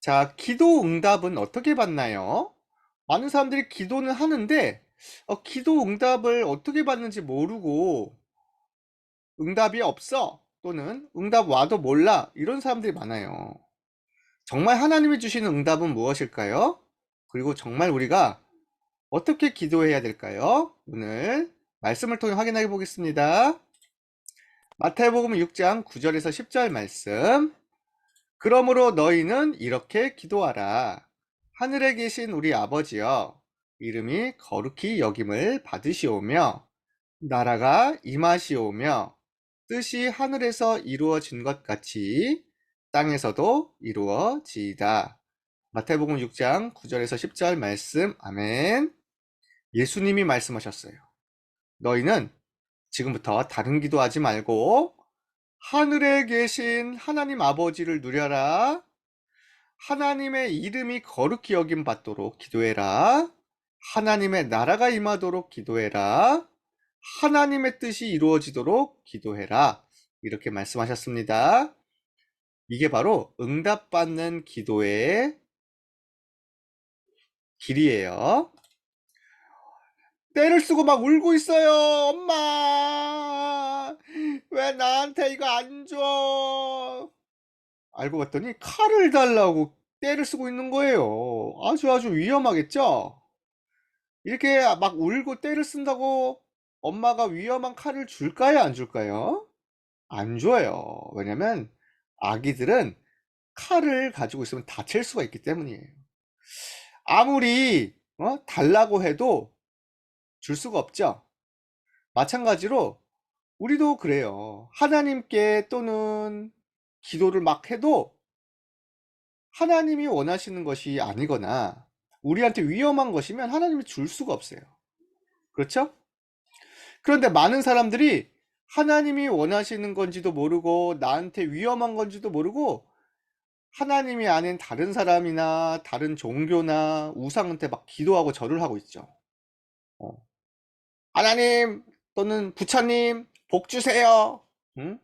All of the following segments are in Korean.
자, 기도 응답은 어떻게 받나요? 많은 사람들이 기도는 하는데, 어, 기도 응답을 어떻게 받는지 모르고, 응답이 없어. 또는 응답 와도 몰라. 이런 사람들이 많아요. 정말 하나님이 주시는 응답은 무엇일까요? 그리고 정말 우리가 어떻게 기도해야 될까요? 오늘 말씀을 통해 확인해 보겠습니다. 마태복음 6장 9절에서 10절 말씀. 그러므로 너희는 이렇게 기도하라. 하늘에 계신 우리 아버지여, 이름이 거룩히 여김을 받으시오며, 나라가 임하시오며, 뜻이 하늘에서 이루어진 것 같이 땅에서도 이루어지이다. 마태복음 6장 9절에서 10절 말씀, 아멘. 예수님이 말씀하셨어요. 너희는 지금부터 다른 기도하지 말고 하늘에 계신 하나님 아버지를 누려라. 하나님의 이름이 거룩히 여김 받도록 기도해라. 하나님의 나라가 임하도록 기도해라. 하나님의 뜻이 이루어지도록 기도해라. 이렇게 말씀하셨습니다. 이게 바로 응답받는 기도의 길이에요. 때를 쓰고 막 울고 있어요. 엄마! 왜 나한테 이거 안 줘? 알고 봤더니 칼을 달라고 때를 쓰고 있는 거예요. 아주 아주 위험하겠죠? 이렇게 막 울고 때를 쓴다고 엄마가 위험한 칼을 줄까요? 안 줄까요? 안 줘요. 왜냐면 아기들은 칼을 가지고 있으면 다칠 수가 있기 때문이에요. 아무리 어? 달라고 해도 줄 수가 없죠. 마찬가지로 우리도 그래요. 하나님께 또는 기도를 막 해도 하나님이 원하시는 것이 아니거나 우리한테 위험한 것이면 하나님이 줄 수가 없어요. 그렇죠? 그런데 많은 사람들이 하나님이 원하시는 건지도 모르고 나한테 위험한 건지도 모르고 하나님이 아닌 다른 사람이나 다른 종교나 우상한테 막 기도하고 절을 하고 있죠. 어. 하나님 또는 부처님 복 주세요. 응?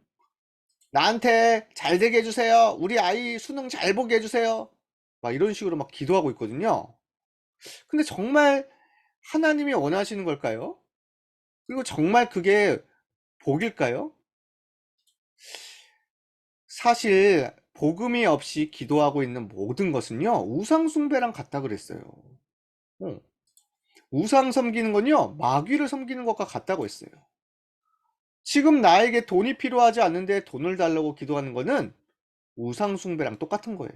나한테 잘 되게 해주세요. 우리 아이 수능 잘 보게 해주세요. 막 이런 식으로 막 기도하고 있거든요. 근데 정말 하나님이 원하시는 걸까요? 그리고 정말 그게 복일까요? 사실 복음이 없이 기도하고 있는 모든 것은요 우상숭배랑 같다 그랬어요. 어. 우상 섬기는 건요 마귀를 섬기는 것과 같다고 했어요. 지금 나에게 돈이 필요하지 않은데 돈을 달라고 기도하는 거는 우상숭배랑 똑같은 거예요.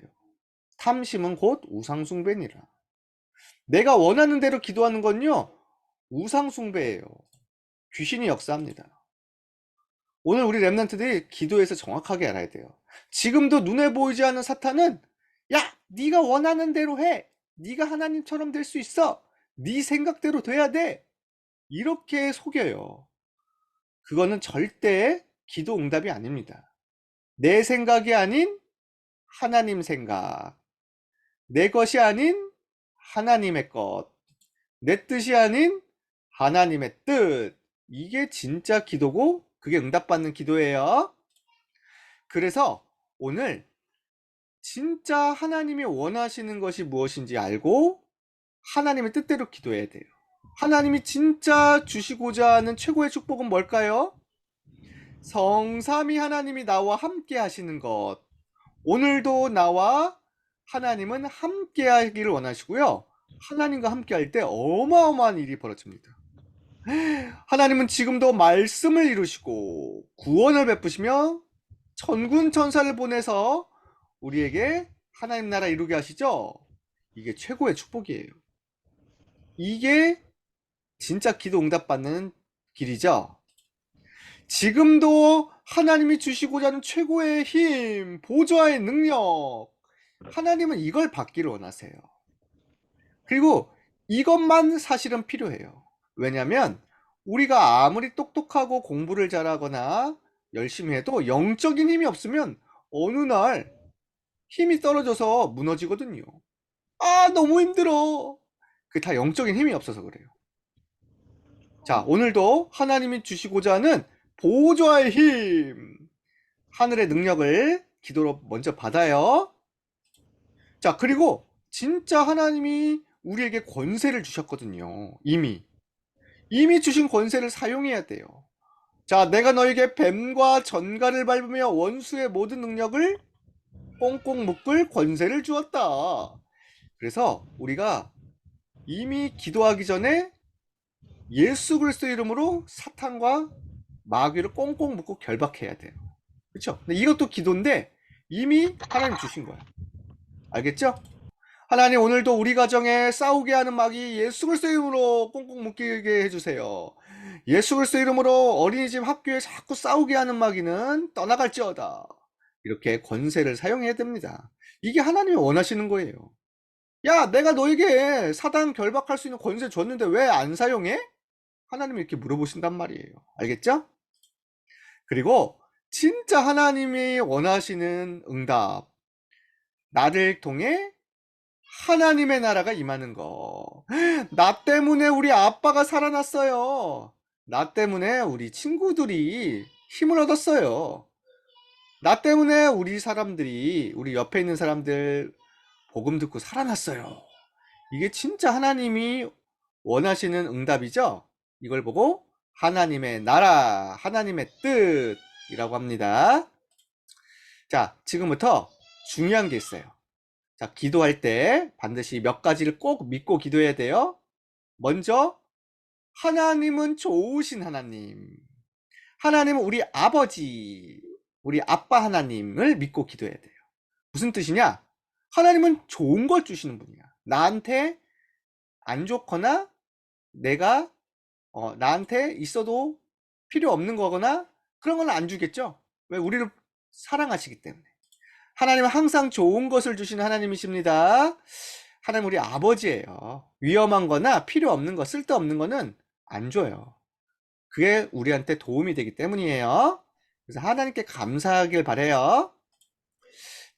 탐심은 곧 우상숭배니라. 내가 원하는 대로 기도하는 건요 우상숭배예요. 귀신이 역사합니다. 오늘 우리 랩런트들이 기도에서 정확하게 알아야 돼요. 지금도 눈에 보이지 않는 사탄은 야, 네가 원하는 대로 해. 네가 하나님처럼 될 수 있어. 네 생각대로 돼야 돼. 이렇게 속여요. 그거는 절대 기도 응답이 아닙니다. 내 생각이 아닌 하나님 생각. 내 것이 아닌 하나님의 것. 내 뜻이 아닌 하나님의 뜻. 이게 진짜 기도고 그게 응답받는 기도예요. 그래서 오늘 진짜 하나님이 원하시는 것이 무엇인지 알고 하나님의 뜻대로 기도해야 돼요. 하나님이 진짜 주시고자 하는 최고의 축복은 뭘까요? 성삼위 하나님이 나와 함께 하시는 것. 오늘도 나와 하나님은 함께 하기를 원하시고요. 하나님과 함께 할 때 어마어마한 일이 벌어집니다. 하나님은 지금도 말씀을 이루시고 구원을 베푸시며 천군 천사를 보내서 우리에게 하나님 나라 이루게 하시죠. 이게 최고의 축복이에요. 이게 진짜 기도 응답받는 길이죠. 지금도 하나님이 주시고자 하는 최고의 힘, 보좌의 능력, 하나님은 이걸 받기를 원하세요. 그리고 이것만 사실은 필요해요. 왜냐면 우리가 아무리 똑똑하고 공부를 잘하거나 열심히 해도 영적인 힘이 없으면 어느 날 힘이 떨어져서 무너지거든요. 아, 너무 힘들어. 그게 다 영적인 힘이 없어서 그래요. 자, 오늘도 하나님이 주시고자 하는 보좌의 힘, 하늘의 능력을 기도로 먼저 받아요. 자, 그리고 진짜 하나님이 우리에게 권세를 주셨거든요. 이미. 이미 주신 권세를 사용해야 돼요. 자, 내가 너에게 뱀과 전갈을 밟으며 원수의 모든 능력을 꽁꽁 묶을 권세를 주었다. 그래서 우리가 이미 기도하기 전에 예수 그리스도 이름으로 사탄과 마귀를 꽁꽁 묶고 결박해야 돼요. 그렇죠? 이것도 기도인데 이미 하나님 주신 거야. 알겠죠? 하나님 오늘도 우리 가정에 싸우게 하는 마귀 예수 그리스도 이름으로 꽁꽁 묶이게 해주세요. 예수 그리스도 이름으로 어린이집 학교에 자꾸 싸우게 하는 마귀는 떠나갈지어다. 이렇게 권세를 사용해야 됩니다. 이게 하나님이 원하시는 거예요. 야, 내가 너에게 사단 결박할 수 있는 권세 줬는데 왜 안 사용해? 하나님이 이렇게 물어보신단 말이에요. 알겠죠? 그리고 진짜 하나님이 원하시는 응답. 나를 통해 하나님의 나라가 임하는 거. 나 때문에 우리 아빠가 살아났어요. 나 때문에 우리 친구들이 힘을 얻었어요. 나 때문에 우리 사람들이, 우리 옆에 있는 사람들 복음 듣고 살아났어요. 이게 진짜 하나님이 원하시는 응답이죠? 이걸 보고 하나님의 나라, 하나님의 뜻이라고 합니다. 자, 지금부터 중요한 게 있어요. 자, 기도할 때 반드시 몇 가지를 꼭 믿고 기도해야 돼요. 먼저, 하나님은 좋으신 하나님. 하나님은 우리 아버지, 우리 아빠 하나님을 믿고 기도해야 돼요. 무슨 뜻이냐? 하나님은 좋은 걸 주시는 분이야. 나한테 안 좋거나 내가 어, 나한테 있어도 필요 없는 거거나 그런 건 안 주겠죠. 왜 우리를 사랑하시기 때문에. 하나님은 항상 좋은 것을 주시는 하나님이십니다. 하나님 우리 아버지예요. 위험한 거나 필요 없는 거, 쓸데없는 거는 안 줘요. 그게 우리한테 도움이 되기 때문이에요. 그래서 하나님께 감사하길 바래요.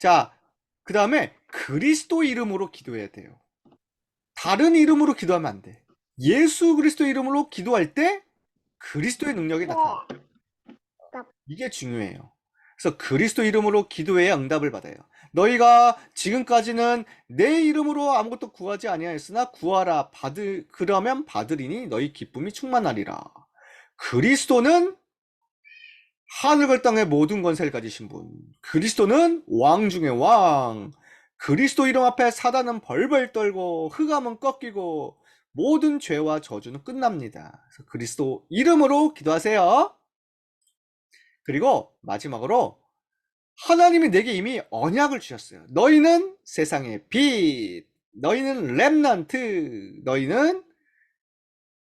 자, 그 다음에 그리스도 이름으로 기도해야 돼요. 다른 이름으로 기도하면 안 돼. 예수 그리스도 이름으로 기도할 때 그리스도의 능력이 나타나요. 이게 중요해요. 그래서 그리스도 이름으로 기도해야 응답을 받아요. 너희가 지금까지는 내 이름으로 아무것도 구하지 아니하였으나 구하라 받을 그러면 받으리니 너희 기쁨이 충만하리라. 그리스도는 하늘과 땅의 모든 권세를 가지신 분. 그리스도는 왕 중의 왕. 그리스도 이름 앞에 사단은 벌벌 떨고 흑암은 꺾이고 모든 죄와 저주는 끝납니다. 그래서 그리스도 이름으로 기도하세요. 그리고 마지막으로 하나님이 내게 이미 언약을 주셨어요. 너희는 세상의 빛, 너희는 렘넌트, 너희는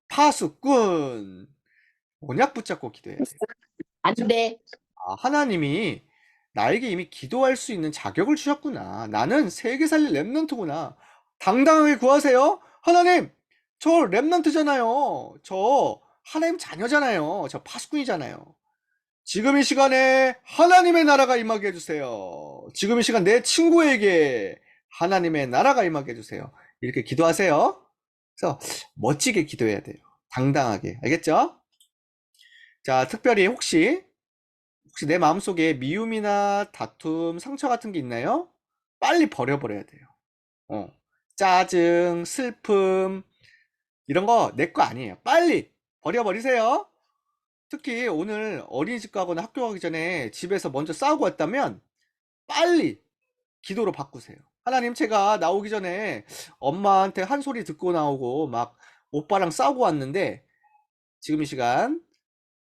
파수꾼. 언약 붙잡고 기도해야 돼요. 안 돼. 아, 하나님이 나에게 이미 기도할 수 있는 자격을 주셨구나. 나는 세계 살릴 렘넌트구나. 당당하게 구하세요. 하나님, 저 렘넌트잖아요. 저 하나님 자녀잖아요. 저 파수꾼이잖아요. 지금 이 시간에 하나님의 나라가 임하게 해주세요. 지금 이 시간 내 친구에게 하나님의 나라가 임하게 해주세요. 이렇게 기도하세요. 그래서 멋지게 기도해야 돼요. 당당하게. 알겠죠? 자, 특별히 혹시 혹시 내 마음속에 미움이나 다툼, 상처 같은 게 있나요? 빨리 버려버려야 돼요. 어. 짜증, 슬픔, 이런 거 내 거 아니에요. 빨리 버려버리세요. 특히 오늘 어린이집 가거나 학교 가기 전에 집에서 먼저 싸우고 왔다면 빨리 기도로 바꾸세요. 하나님, 제가 나오기 전에 엄마한테 한 소리 듣고 나오고 막 오빠랑 싸우고 왔는데 지금 이 시간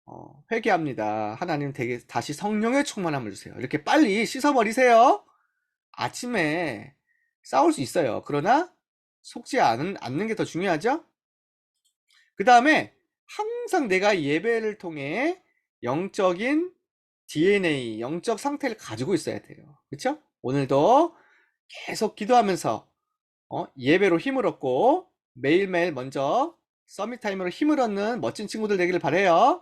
어, 회개합니다. 하나님 되게 다시 성령의 충만함을 주세요. 이렇게 빨리 씻어버리세요. 아침에 싸울 수 있어요. 그러나 속지 않는 게 더 중요하죠? 그 다음에 항상 내가 예배를 통해 영적인 DNA, 영적 상태를 가지고 있어야 돼요. 그쵸? 오늘도 계속 기도하면서 어, 예배로 힘을 얻고 매일매일 먼저 서밋 타임으로 힘을 얻는 멋진 친구들 되기를 바래요.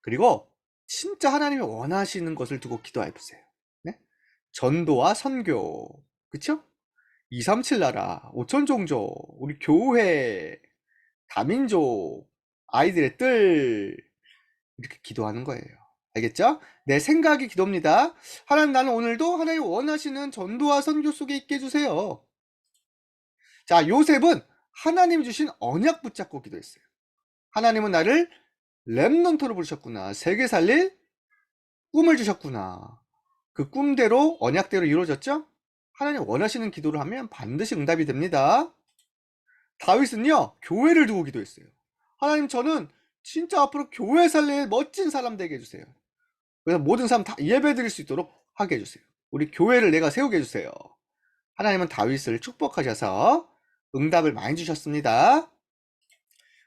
그리고 진짜 하나님이 원하시는 것을 두고 기도해 보세요. 네? 전도와 선교, 그쵸? 237 나라, 5천 종족, 우리 교회, 다민족, 아이들의 뜰, 이렇게 기도하는 거예요. 알겠죠? 내 생각이 기도입니다. 하나님 나는 오늘도 하나님 원하시는 전도와 선교 속에 있게 해주세요. 자, 요셉은 하나님이 주신 언약 붙잡고 기도했어요. 하나님은 나를 렘넌트로 부르셨구나. 세계 살릴 꿈을 주셨구나. 그 꿈대로 언약대로 이루어졌죠? 하나님 원하시는 기도를 하면 반드시 응답이 됩니다. 다윗은요, 교회를 두고 기도했어요. 하나님 저는 진짜 앞으로 교회 살릴 멋진 사람 되게 해주세요. 그래서 모든 사람 다 예배 드릴 수 있도록 하게 해주세요. 우리 교회를 내가 세우게 해주세요. 하나님은 다윗을 축복하셔서 응답을 많이 주셨습니다.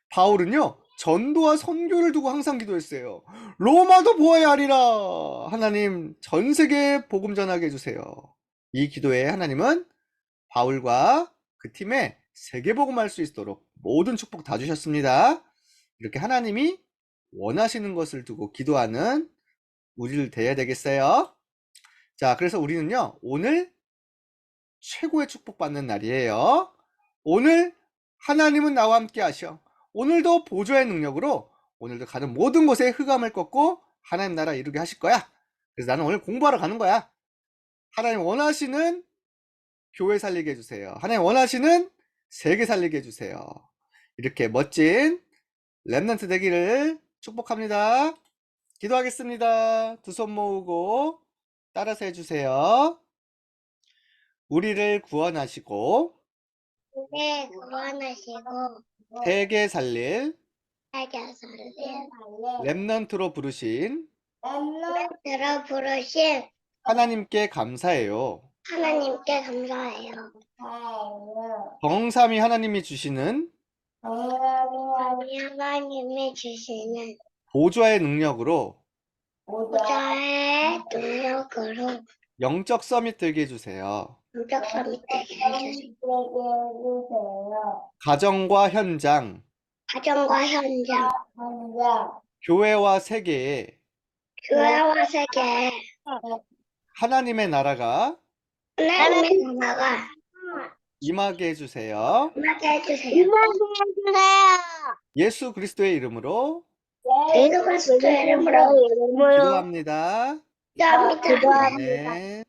바울은요, 전도와 선교를 두고 항상 기도했어요. 로마도 보아야 하리라. 하나님, 전 세계에 복음 전하게 해주세요. 이 기도에 하나님은 바울과 그 팀에 세계 복음할 수 있도록 모든 축복 다 주셨습니다. 이렇게 하나님이 원하시는 것을 두고 기도하는 우리를 돼야 되겠어요. 자, 그래서 우리는요, 오늘 최고의 축복받는 날이에요. 오늘 하나님은 나와 함께 하셔. 오늘도 보조의 능력으로 오늘도 가는 모든 곳에 흑암을 꺾고 하나님 나라 이루게 하실 거야. 그래서 나는 오늘 공부하러 가는 거야. 하나님 원하시는 교회 살리게 해주세요. 하나님 원하시는 세계 살리게 해주세요. 이렇게 멋진 랩넌트 되기를 축복합니다. 기도하겠습니다. 두 손 모으고 따라서 해주세요. 우리를 구원하시고 네, 구원하시고 세계 살릴 살려서를 랩넌트로 부르신 들어 부르신 하나님께 감사해요. 하나님께 감사해요. 정삼위 하나님이 주시는 하나님이 주시는 보좌의 능력으로 부자의 능력으로 영적 서밋 되게 해주세요. 인격 서밋 되게 해주세요. 가정과 현장, 가정과 현장, 교회와 세계에 교회와 세계, 하나님의 나라가 나라가 임하게 해주세요. 임하게 해주세요. 예수 그리스도의 이름으로 예수 그리스도의 이름으로 기도합니다. 기도합니다. 네.